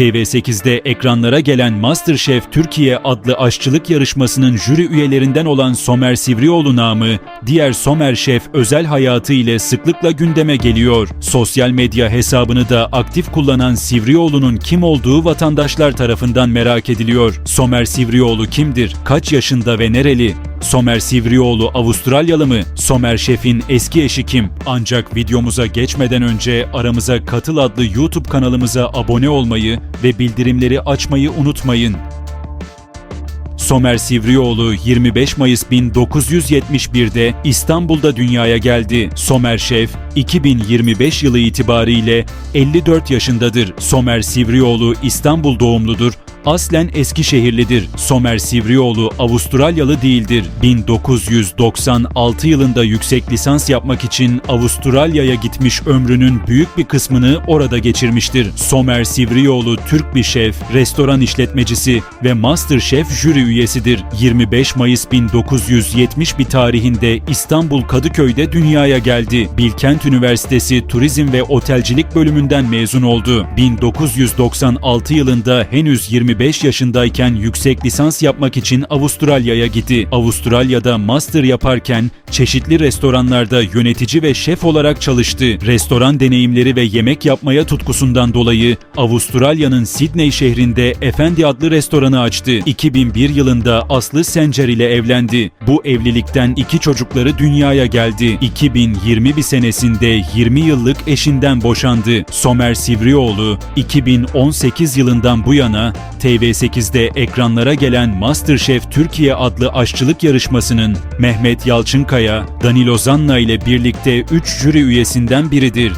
TV8'de ekranlara gelen MasterChef Türkiye adlı aşçılık yarışmasının jüri üyelerinden olan Somer Sivrioğlu namı, diğer Somer Şef özel hayatı ile sıklıkla gündeme geliyor. Sosyal medya hesabını da aktif kullanan Sivrioğlu'nun kim olduğu vatandaşlar tarafından merak ediliyor. Somer Sivrioğlu kimdir? Kaç yaşında ve nereli? Somer Sivrioğlu Avustralyalı mı? Somer Şef'in eski eşi kim? Ancak videomuza geçmeden önce aramıza Katıl adlı YouTube kanalımıza abone olmayı ve bildirimleri açmayı unutmayın. Somer Sivrioğlu 25 Mayıs 1971'de İstanbul'da dünyaya geldi. Somer Şef 2025 yılı itibariyle 54 yaşındadır. Somer Sivrioğlu İstanbul doğumludur. Aslen Eskişehirlidir. Somer Sivrioğlu Avustralyalı değildir. 1996 yılında yüksek lisans yapmak için Avustralya'ya gitmiş ömrünün büyük bir kısmını orada geçirmiştir. Somer Sivrioğlu Türk bir şef, restoran işletmecisi ve MasterChef jüri üyesidir. 25 Mayıs 1970 bir tarihinde İstanbul Kadıköy'de dünyaya geldi. Bilkent Üniversitesi Turizm ve Otelcilik bölümünden mezun oldu. 1996 yılında henüz 25 yaşındayken yüksek lisans yapmak için Avustralya'ya gitti. Avustralya'da master yaparken çeşitli restoranlarda yönetici ve şef olarak çalıştı. Restoran deneyimleri ve yemek yapmaya tutkusundan dolayı Avustralya'nın Sydney şehrinde Efendi adlı restoranı açtı. 2001 yılında Aslı Sencer ile evlendi. Bu evlilikten iki çocukları dünyaya geldi. 2020 bir senesinde 20 yıllık eşinden boşandı. Somer Sivrioğlu 2018 yılından bu yana TV8'de ekranlara gelen MasterChef Türkiye adlı aşçılık yarışmasının Mehmet Yalçınkaya, Danilo Zanna ile birlikte 3 jüri üyesinden biridir.